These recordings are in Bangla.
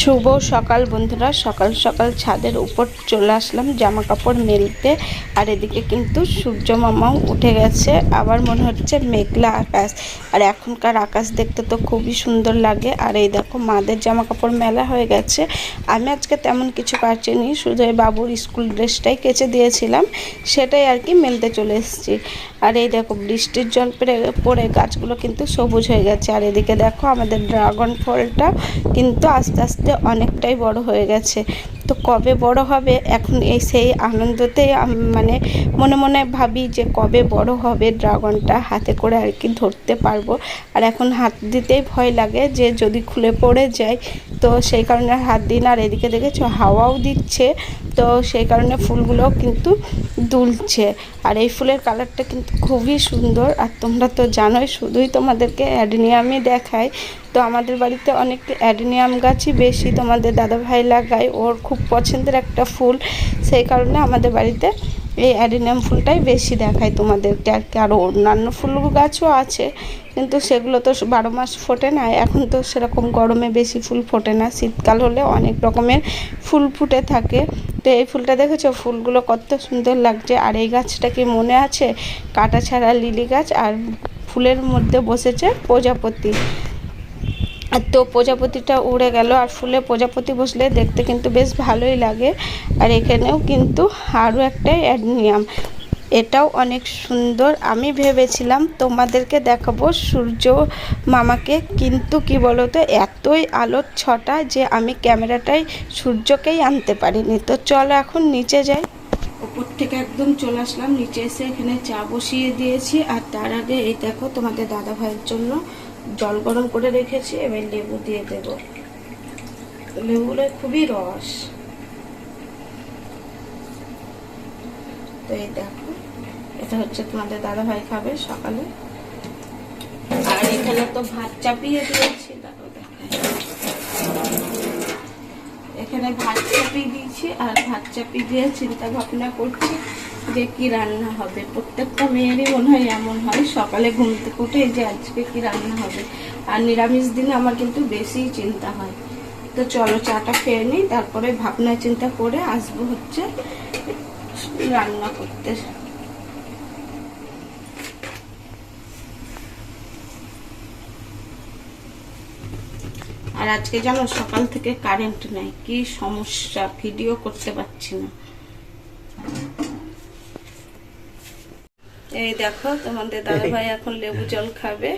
শুভ সকাল বন্ধুরা, সকাল সকাল ছাদের উপর চলে আসলাম জামা কাপড় মেলতে। আর এদিকে কিন্তু সূর্য মামাও উঠে গেছে, আবার মনে হচ্ছে মেঘলা আকাশ। আর এখনকার আকাশ দেখতে তো খুবই সুন্দর লাগে। আর এই দেখো, মাদের জামা কাপড় মেলা হয়ে গেছে। আমি আজকে তেমন কিছু কাচিনি শুধু এই বাবুর স্কুল ড্রেসটাই কেচে দিয়েছিলাম, সেটাই আর কি মেলতে চলে এসেছি। আর এই দেখো বৃষ্টির জল পড়ে পড়ে গাছগুলো কিন্তু সবুজ হয়ে গেছে। আর এদিকে দেখো আমাদের ড্রাগন ফলটা কিন্তু আস্তে আস্তে অনেকটাই বড় হয়ে গেছে। তো কবে বড় হবে? এখন এই সেই আনন্দতে মানে মনে মনে ভাবি যে কবে বড় হবে ড্রাগনটা, হাতে করে আর কি ধরতে পারব। আর এখন হাত দিতেই ভয় লাগে যে যদি খুলে পড়ে যায়, তো সেই কারণে হাত দিন আর এদিকে দেখেছ হাওয়াও দিচ্ছে। তো সেই কারণে ফুলগুলো কিন্তু দুলছে। আর এই ফুলের কালারটা কিন্তু খুবই সুন্দর। আর তোমরা তো জানোই, শুধুই তোমাদেরকে অ্যাডেনিয়ামই দেখায় তো আমাদের বাড়িতে অনেক অ্যাডেনিয়াম গাছই বেশি তোমাদের দাদাভাই লাগায়। ওর খুব পছন্দের একটা ফুল। সেই কারণে আমাদের বাড়িতে এই অ্যাডেনিয়াম ফুলটাই বেশি দেখায় তোমাদেরকে আর কি। আরও অন্যান্য ফুল গাছও আছে, কিন্তু সেগুলো তো বারো মাস ফোটে না। এখন তো সেরকম গরমে বেশি ফুল ফোটে না। শীতকাল হলে অনেক রকমের ফুল ফুটে থাকে। তো এই ফুলটা দেখেছ? ফুলগুলো কত সুন্দর লাগছে। আর এই গাছটা কি মনে আছে? কাটা ছাড়া লিলি গাছ আর ফুলের মধ্যে বসেছে প্রজাপতি। তো প্রজাপতিটা উড়ে গেল। আর ফুলে প্রজাপতি বসলে দেখতে কিন্তু বেশ ভালোই লাগে। আর এখানেও কিন্তু আরও একটা অ্যাডনিয়াম এটাও অনেক সুন্দর। আমি ভেবেছিলাম তোমাদেরকে দেখাবো সূর্য মামাকে, কিন্তু কি বলো তো এতই আলোর ছটা যে আমি ক্যামেরাটাই সূর্যকেই আনতে পারিনি। তো চলো এখন নিচে যাই। উপর থেকে একদম চলে আসলাম। নিচে এসে এখানে চা বসিয়ে দিয়েছি। আর তার আগে এই দেখো তোমাদের দাদা ভাইয়ের জন্য জল গরম করে রেখেছি। এবার লেবু দিয়ে দেব। লেবুগুলো খুবই রস। তো এই দেখো। এটা হচ্ছে তোমাদের দাদা ভাই খাবে সকালে। আর এখানে তো ভাত চাপিয়ে দিয়েছি এখানে ভাত চাপিয়ে দিয়েছি, আর ভাত চাপিয়ে দিয়ে চিন্তা ভাবনা করছি যে কি রান্না হবে। প্রত্যেকটা মেয়েরই মনে হয় এমন হয়, সকালে ঘুম থেকে উঠে যে আজকে কি রান্না হবে। আর নিরামিষ দিনে আমার কিন্তু বেশি চিন্তা হয়। তো চলো চাটা খেয়ে নিই, তারপরে ভাবনা চিন্তা করে আসব হচ্ছে রান্না করতে। আর আজকে জানো সকাল থেকে কারেন্ট নাই কি সমস্যা? ভিডিও করতে পারছি না। এই দেখো তোমাদের দাদা ভাই এখন লেবু জল খাবে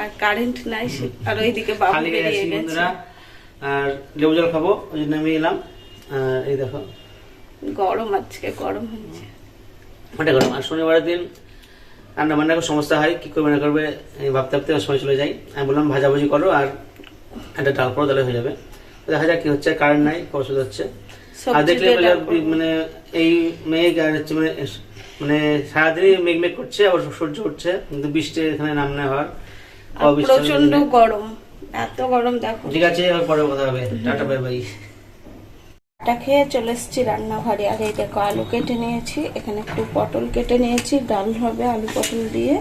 আর কারেন্ট নাই আর ওইদিকে বাবু বেরিয়ে গেছে। বন্ধুরা। আর লেবু জল খাব ওই জন্য আমি এলাম। আর এই দেখো। গরম আজকে গরম হচ্ছে ওটা গরম। আর শনিবারের দিন রান্না বান্না সমস্যা হয় কি করবে না করবে ভাবতে ভাবতে সময় চলে যাই। আমি বললাম ভাজাভুজি করো আর একটা ডাল করো তাহলে হয়ে যাবে। দেখা যাক কি হচ্ছে কারেন্ট নাই কি অসুবিধা হচ্ছে আর দেখলে করব। মানে এই মেঘ আর হচ্ছে মানে মানে সারাদিনই মেঘ মেঘ করছে আবার সূর্য উঠছে কিন্তু বৃষ্টি এখানে নাম না হওয়ার প্রচণ্ড গরম এত গরম দেখো। ঠিক আছে এবার পরে কথা হবে। Tata bye bye. এটা খেয়ে চলে এসেছি রান্নাঘরে। আর এই দেখো আলু কেটে নিয়েছি এখানে একটু পটল কেটে নিয়েছি ডাল হবে আলু পটল দিয়ে।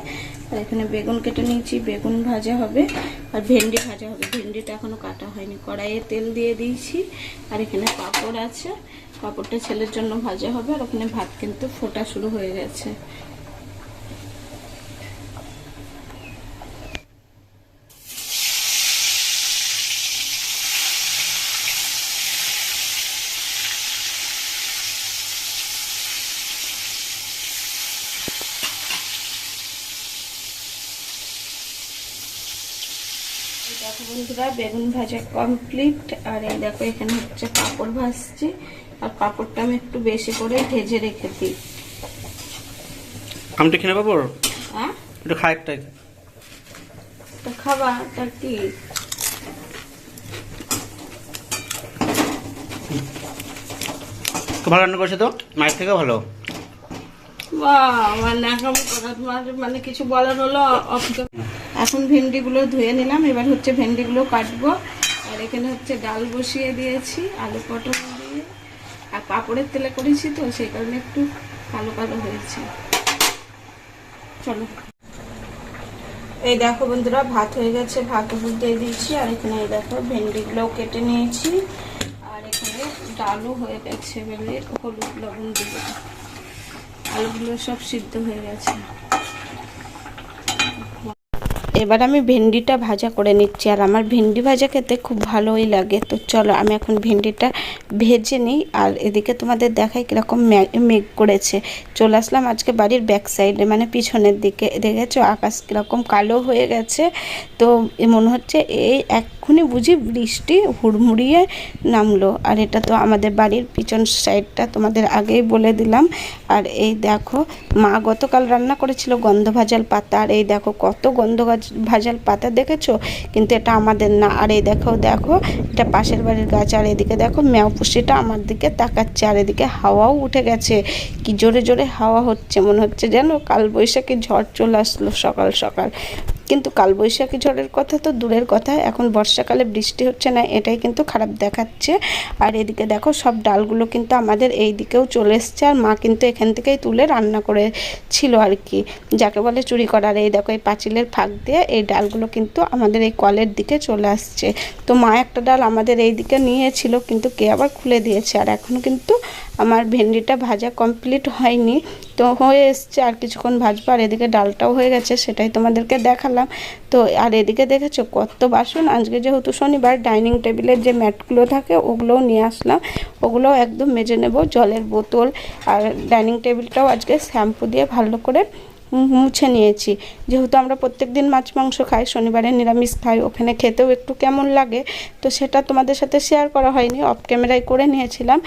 আর এখানে বেগুন কেটে নিয়েছি, বেগুন ভাজা হবে আর ভেন্ডি ভাজা হবে। ভেন্ডিটা এখনও কাটা হয়নি, কড়াইয়ে তেল দিয়ে দিয়েছি আর এখানে পাঁপড় আছে। পাঁপড়টা ছেলের জন্য ভাজা হবে আর ওখানে ভাত কিন্তু ফোটা শুরু হয়ে গেছে এই দেখো বন্ধুরা বেগুন ভাজা কমপ্লিট আর এই দেখো এখানে হচ্ছে পাঁপড় ভাজছি। আর পাঁপড়টা আমি একটু বেশি করে ভেজে রেখে দিই। আমি তো খেয়ে পাবো হ্যাঁ? একটু খাই একটা। তো খাবা তার কি? ভালো রান্না করেছে তো? মায়ের থেকেও ভালো। বাহ, মানে তোমার মানে কিছু বলার হলো? অফ- এখন ভেন্ডিগুলো ধুয়ে নিলাম। এবার হচ্ছে ভেন্ডিগুলো কাটবো। আর এখানে হচ্ছে ডাল বসিয়ে দিয়েছি, আলু পটল দিয়ে। আর পাঁপড়ের তেলে করেছি তো, সেই কারণে একটু কালো কালো হয়েছে। চলো। এই দেখো বন্ধুরা, ভাত হয়ে গেছে, ভাত দিয়ে দিয়েছি। আর এখানে এই দেখো ভেন্ডিগুলোও কেটে নিয়েছি। আর এখানে ডালও হয়ে গেছে বেলে হলুদ লবণ দিয়ে। আলুগুলো সব সিদ্ধ হয়ে গেছে। এবার আমি ভেন্ডিটা ভাজা করে নিচ্ছি, আর আমার ভেন্ডি ভাজা খেতে খুব ভালোই লাগে। তো চলো, আমি এখন ভেন্ডিটা ভেজে নিই, আর এদিকে তোমাদের দেখাই কীরকম মেঘ করেছে। চলে আসলাম আজকে বাড়ির ব্যাক সাইডে মানে পিছনের দিকে। দেখেছ? আকাশ কীরকম কালো হয়ে গেছে। তো মনে হচ্ছে এই এক্ষুনি বুঝি বৃষ্টি হুড়মুড়িয়ে নামলো। আর এটা তো আমাদের বাড়ির পিছন সাইডটা, তোমাদের আগেই বলে দিলাম। আর এই দেখো, মা গতকাল রান্না করেছিল গন্ধ ভাজাল পাতা। আর এই দেখো, কত গন্ধ ভাজাল পাতা দেখেছ? কিন্তু এটা আমাদের না। আর এই দেখো দেখো, এটা পাশের বাড়ির গাছ। আর এদিকে দেখো, ম্যাও পুষিটা আমার দিকে তাকাচ্ছে। আর এদিকে হাওয়াও উঠে গেছে। কি জোরে জোরে হাওয়া হচ্ছে, মনে হচ্ছে যেন কালবৈশাখী ঝড় চলে আসলো সকাল সকাল। কিন্তু কালবৈশাখী ঝড়ের কথা তো দূরের কথা, এখন বর্ষাকালে বৃষ্টি হচ্ছে না, এটাই কিন্তু খারাপ দেখাচ্ছে। আর এদিকে দেখো, সব ডালগুলো কিন্তু আমাদের এই দিকেও চলে এসছে, আর মা কিন্তু এখান থেকেই তুলে রান্না করে ছিল আর কি। যাকে বলে চুরি করার এই দেখো, এই পাঁচিলের ফাঁক দিয়ে এই ডালগুলো কিন্তু আমাদের এই কলের দিকে চলে আসছে। তো মা একটা ডাল আমাদের এই দিকে নিয়েছিল, কিন্তু কে আবার খুলে দিয়েছে? আর এখন কিন্তু আমার ভেন্ডিটা ভাজা কমপ্লিট হয়নি। তো হয়ে এসছে, আর কিছুক্ষণ ভাজবো, আর এদিকে ডালটাও হয়ে গেছে, সেটাই তোমাদেরকে দেখালাম। তো, আর এদিকে দেখেছ কত বাসন? আজকে যেহেতু শনিবার, ডাইনিং টেবিলের যে ম্যাটগুলো থাকে, ওগুলোও নিয়ে আসলাম। ওগুলোও একদম মেজে নেব জলের বোতল। আর ডাইনিং টেবিলটাও আজকে শ্যাম্পু দিয়ে ভালো করে মুছে নিয়েছি। যেহেতু আমরা প্রত্যেক দিন মাছ, মাংস খাই, শনিবারে নিরামিষ খাই, ওখানে খেতেও একটু কেমন লাগে, তো সেটা তোমাদের সাথে শেয়ার করা হয়নি অফ ক্যামেরায় করে নিয়েছিলাম।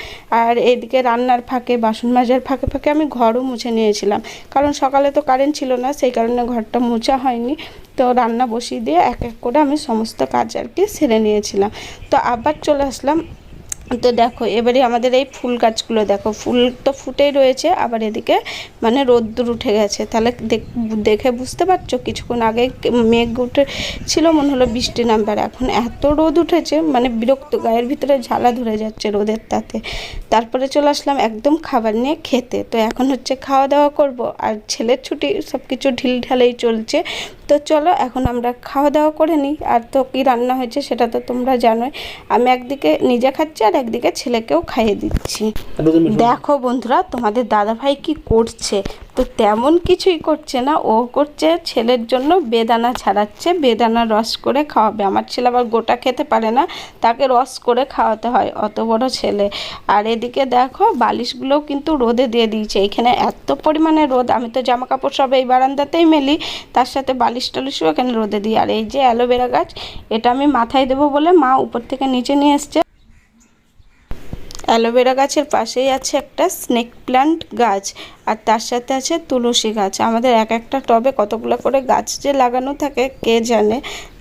আর এইদিকে রান্নার ফাঁকে, বাসন মাজার ফাঁকে ফাঁকে আমি ঘরও মুছে নিয়েছিলাম। কারণ সকালে তো কারেন্ট ছিল না, সেই কারণে ঘরটা মোছা হয়নি। তো রান্না বসিয়ে দিয়ে এক এক করে আমি সমস্ত কাজ আর কি সেরে নিয়েছিলাম। তো আবার চলে আসলাম তো দেখো, এবারে আমাদের এই ফুল গাছগুলো দেখো, ফুল তো ফুটেই রয়েছে, আবার এদিকে মানে রোদ্দুর উঠে গেছে। তাহলে দেখ- বুঝতে পারছ? কিছুক্ষণ আগে মেঘ উঠে ছিল মনে হলো বৃষ্টি নামবে, আর এখন এত রোদ উঠেছে মানে বিরক্ত গায়ের ভিতরে ঝালা ধরে যাচ্ছে রোদের তাতে। তারপরে চলে আসলাম একদম খাবার নিয়ে খেতে। তো এখন হচ্ছে খাওয়া দাওয়া করব, আর ছেলের ছুটি সব কিছু ঢিল ঢালেই চলছে। তো চলো এখন আমরা খাওয়া দাওয়া করে নিই। আর তো কী রান্না হয়েছে সেটা তো তোমরা জানোই। আমি একদিকে নিজে খাচ্ছি আর একদিকে ছেলেকেও খাইয়ে দিচ্ছি। দেখো বন্ধুরা তোমাদের দাদাভাই কি করছে? তো তেমন কিছুই করছে না। ও করছে ছেলের জন্য বেদানা ছাড়াচ্ছে, বেদানা রস করে খাওয়াবে। আমার ছেলে আবার গোটা খেতে পারে না, তাকে রস করে খাওয়াতে হয়, অত বড় ছেলে। আর এদিকে দেখো, বালিশগুলোও কিন্তু রোদে দিয়ে দিয়েছে। এখানে এত পরিমাণে রোদ, আমি তো জামা কাপড় সব এই বারান্দাতেই মেলি, তার সাথে বালিশ টালিশও এখানে রোদে দিই। আর এই যে অ্যালোভেরা গাছ, এটা আমি মাথায় দেবো বলে মা উপর থেকে নিচে নিয়ে এসছে। অ্যালোভেরা গাছের পাশেই আছে একটা স্নেক প্ল্যান্ট গাছ, আর তার সাথে আছে তুলসী গাছ। আমাদের এক একটা টবে কতগুলো করে গাছ যে লাগানো থাকে, কে জানে?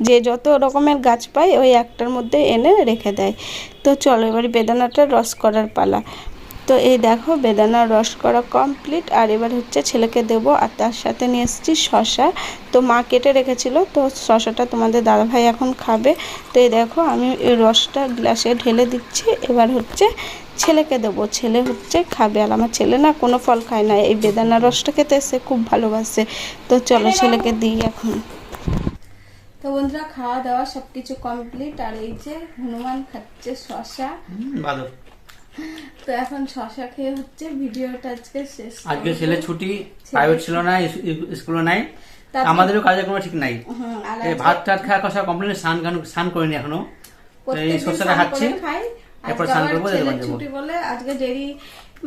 যে যত রকমের গাছ পায়, ওই একটার মধ্যে এনে রেখে দেয়। তো চলো এবার বেদানাটা রস করার পালা। তো এই দেখো, বেদানার রস করা কমপ্লিট আর এবার হচ্ছে ছেলেকে দেবো, আর তার সাথে নিয়ে এসেছি শশা তো মা কেটে রেখেছিল, তো শশাটা তোমাদের দাদাভাই এখন খাবে। তো এই দেখো, আমি এই রসটা গ্লাসে ঢেলে দিচ্ছি। এবার হচ্ছে ছেলেকে দেবো। ছেলে হচ্ছে খাবে। আর আমার ছেলে না কোনো ফল খায় না। এই বেদানা রসটা খেতে সে খুব ভালোবাসে। তো চলো ছেলেকে দিই এখন। তো বন্ধুরা, খাওয়া দাওয়া সব কিছু কমপ্লিট আর এই যে হনুমান খাচ্ছে শশা তো এখন শশা খেয়ে হচ্ছে ভিডিওটা আজকে শেষ আজকে ছেলে ছুটি প্রাইভেট ছিল না স্কুলে নাই। আমাদেরও কোনো ঠিক নাই। ভাত টাত খাওয়া কথা কমপ্লিট স্নান গান- স্নান করিনি এখনও। এই শস্যটা খাচ্ছি। এরপর স্নান করব। ছুটি বলে আজকে দেরি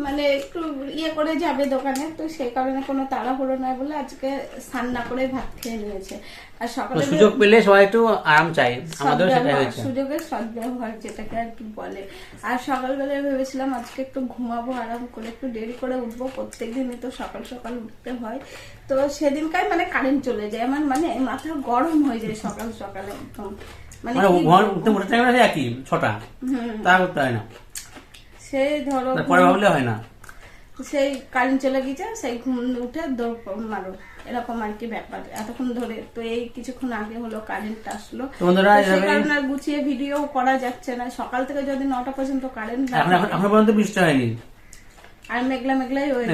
মানে একটু ইয়ে করে যাবে দোকানে তো সেই কারণে কোনো তাড়াহুড়ো নয় বলে আজকে স্নান না করে ভাত খেয়ে নিয়েছে। আর সকালে সুযোগ পেলে সবাই একটু আরাম চাই। সেটাই সদ্ব্যবহার, হয়েছে। সুযোগের সদ্ব্যবহার যেটাকে আর কি বলে। আর সকালবেলায় ভেবেছিলাম আজকে একটু ঘুমাবো আরাম করে একটু দেরি করে উঠবো প্রত্যেক দিনই তো সকাল সকাল উঠতে হয়। তো সেদিনকার মানে কারেন্ট চলে যায় আমার মানে মাথা গরম হয়ে যায় সকাল সকালে একদম। মানে মানে উঠতে উঠে টাইম আছে একই ছটা। তা করতে হয় না? সেই ধরো তারপরে ভাবলে হয় না। সেই কারেন্ট চলে গেছে সেই ঘুম উঠে দৌড় মারো। এরকম আর কি ব্যাপার। এতক্ষণ ধরে তো এই কিছুক্ষণ আগে হলো কারেন্ট আসলো। সেই কারণে আর গুছিয়ে ভিডিও করা যাচ্ছে না। সকাল থেকে যদি নটা পর্যন্ত কারেন্ট এখন পর্যন্ত বৃষ্টি হয়নি। আর মেঘলা মেঘলাই হয়ে।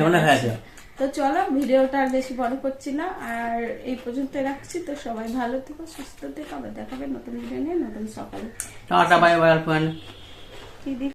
তো চলো ভিডিওটা আর বেশি বড় করছি না। আর এই পর্যন্ত রাখছি। তো সবাই ভালো থেকো সুস্থ থেকো। আবার দেখাবে নতুন ভিডিও নিয়ে নতুন সকালে। টাটা বাই বাই দিদি